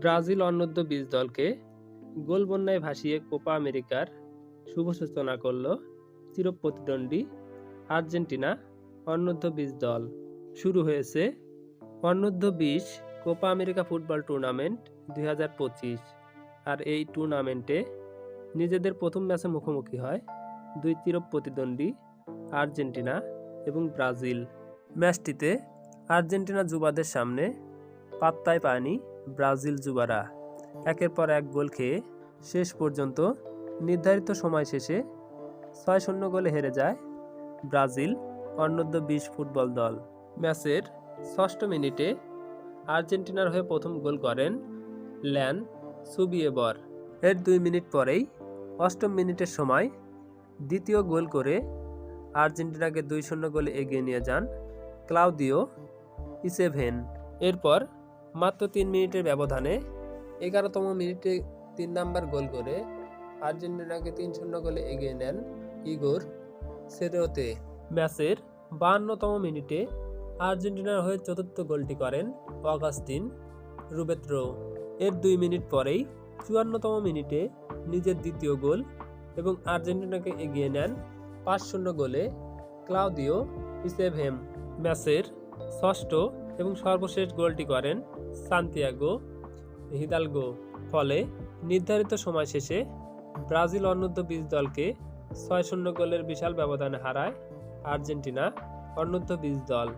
Brazil অনূর্ধ্ব বিশ দলকে গোল বন্যায় ভাসিয়ে কোপা আমেরিকার শুভ সূচনা করল চিরপ্রতিদ্বন্দ্বী আর্জেন্টিনা অনূর্ধ্ব বিশ দল। শুরু হয়েছে অনূর্ধ্ব বিশ কোপা আমেরিকা ফুটবল টুর্নামেন্ট দুই হাজার পঁচিশ। আর এই টুর্নামেন্টে নিজেদের প্রথম ম্যাচে মুখোমুখি হয় দুই চিরপ্রতিদ্বন্দ্বী আর্জেন্টিনা এবং ব্রাজিল। ম্যাচটিতে আর্জেন্টিনা যুবাদের সামনে পাত্তায় পায়নি ব্রাজিল যুবারা একের পর এক গোল খেয়ে শেষ পর্যন্ত নির্ধারিত সময় শেষে ছয় শূন্য গোলে হেরে যায় ব্রাজিল, অন্যদ্য বিশ ফুটবল দল। ম্যাচের ষষ্ঠ মিনিটে আর্জেন্টিনার হয়ে প্রথম গোল করেন ল্যান সুবিয়েবর। এর দুই মিনিট পরেই অষ্টম মিনিটের সময় দ্বিতীয় গোল করে আর্জেন্টিনাকে দুই শূন্য গোলে এগিয়ে নিয়ে যান ক্লাউদিও ইসেভেন। এরপর মাত্র তিন মিনিটের ব্যবধানে এগারোতম মিনিটে তিন নাম্বার গোল করে আর্জেন্টিনাকে তিন শূন্য গোলে এগিয়ে নেন ইগোর সেরেওতে। ম্যাচের বাহান্নতম মিনিটে আর্জেন্টিনার হয়ে চতুর্থ গোলটি করেন অগাস্টিন রুবেত্রো। এর দুই মিনিট পরেই চুয়ান্নতম মিনিটে নিজের দ্বিতীয় গোল এবং আর্জেন্টিনাকে এগিয়ে নেন পাঁচ শূন্য গোলে ক্লাউদিও ইসেভেম। ম্যাচের ষষ্ঠ এবং সর্বশেষ গোলটি করেন সান্তিয়াগো হিদালগো। ফলে নির্ধারিত সময় শেষে ব্রাজিল অনূর্ধ্ব বিশ দলকে ছয় শূন্য গোলের বিশাল ব্যবধানে হারায় আর্জেন্টিনা অনূর্ধ্ব বিশ দল।